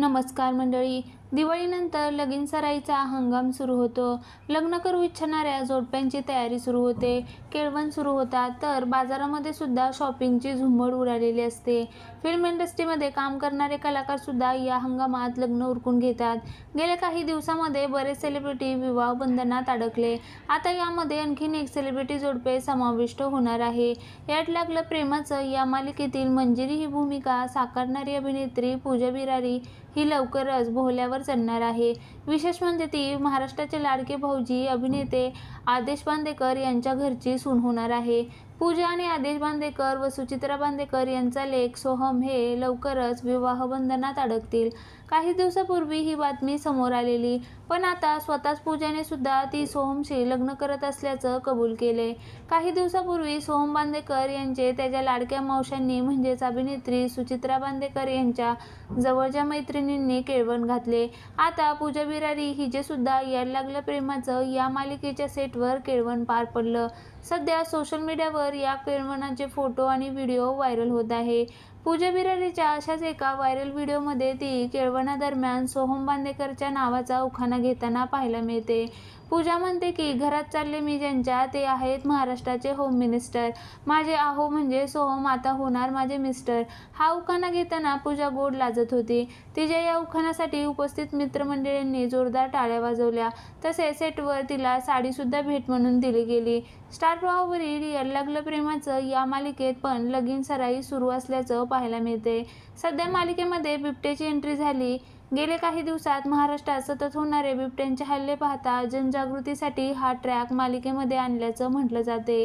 नमस्कार मंडळी. दिवाळीनंतर लगीन सराईचा हंगाम सुरू होतो. लग्न करू इच्छिणाऱ्या जोडप्यांची तयारी सुरू होते. केळवण सुरू होतात तर बाजारामध्ये सुद्धा शॉपिंगची झुंबड उडालेली असते. फिल्म इंडस्ट्रीमध्ये काम करणारे कलाकारसुद्धा या हंगामात लग्न उरकून घेतात. गेल्या काही दिवसामध्ये बरेच सेलिब्रिटी विवाह बंधनात अडकले. आता यामध्ये आणखीन एक सेलिब्रिटी जोडपे समाविष्ट होणार आहे. यात लागलं प्रेमाचं या मालिकेतील मंजिरी ही भूमिका साकारणारी अभिनेत्री पूजा बिरारी ही लवकरच भोल्यावर बोहल्यावर चढणार आहे. विशेष म्हणजे ती महाराष्ट्राचे लाडके भाऊजी अभिनेते आदेश बांदेकर यांच्या घरची सून होणार आहे. पूजा आणि आदेश बांदेकर व सुचित्रा बांदेकर यांचा लेख सोहम हे लवकरच विवाह बंधनात अडकतील. काही दिवसापूर्वी ही बातमी समोर आलेली. पण आता स्वतःच पूजाने सुद्धा ती सोहमशी लग्न करत असल्याचं कबूल केले. काही दिवसापूर्वी सोहम बांदेकर यांचे त्याच्या लाडक्या मावशांनी म्हणजेच अभिनेत्री सुचित्रा बांदेकर यांच्या जवळच्या मैत्रिणींनी केळवण घातले. आता पूजा बिरारी हिचे सुद्धा यायला लागलं प्रेमाचं या मालिकेच्या सेटवर केळवण पार पडलं. सध्या सोशल मीडियावर या केळवणाचे फोटो आणि व्हिडिओ व्हायरल होत आहे. पूजा बिरारीच्या अशाच एका व्हायरल व्हिडिओमध्ये ती केळवणादरम्यान सोहम बांदेकरच्या नावाचा उखाणा घेताना पाहायला मिळते. पूजा म्हणते की घरात चालले मी ज्यांच्या ते आहेत महाराष्ट्राचे होम मिनिस्टर माझे आहो म्हणजे सोहम आता होणार माझे मिस्टर हा उखाणा घेताना पूजा गोड लाजत होती. तिच्या या उखाणासाठी उपस्थित मित्रमंडळींनी जोरदार टाळ्या वाजवल्या. तसेच सेटवर तिला साडीसुद्धा भेट म्हणून दिली गेली. स्टार प्रवाहावरील यायला लागलं प्रेमाचं या मालिकेत पण लगीन सराई सुरू असल्याचं पाहायला मिळते. सध्या मालिकेमध्ये बिबट्याची एंट्री झाली. गेले काही दिवसात महाराष्ट्रात सतत होणारे बिबट्यांचे हल्ले पाहता जनजागृतीसाठी हा ट्रॅक मालिकेमध्ये आणल्याचं म्हटलं जाते.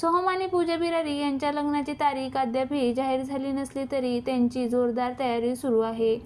सोहम आणि पूजा बिरारी यांच्या लग्नाची तारीख अद्यापही जाहीर झाली नसली तरी त्यांची जोरदार तयारी सुरू आहे.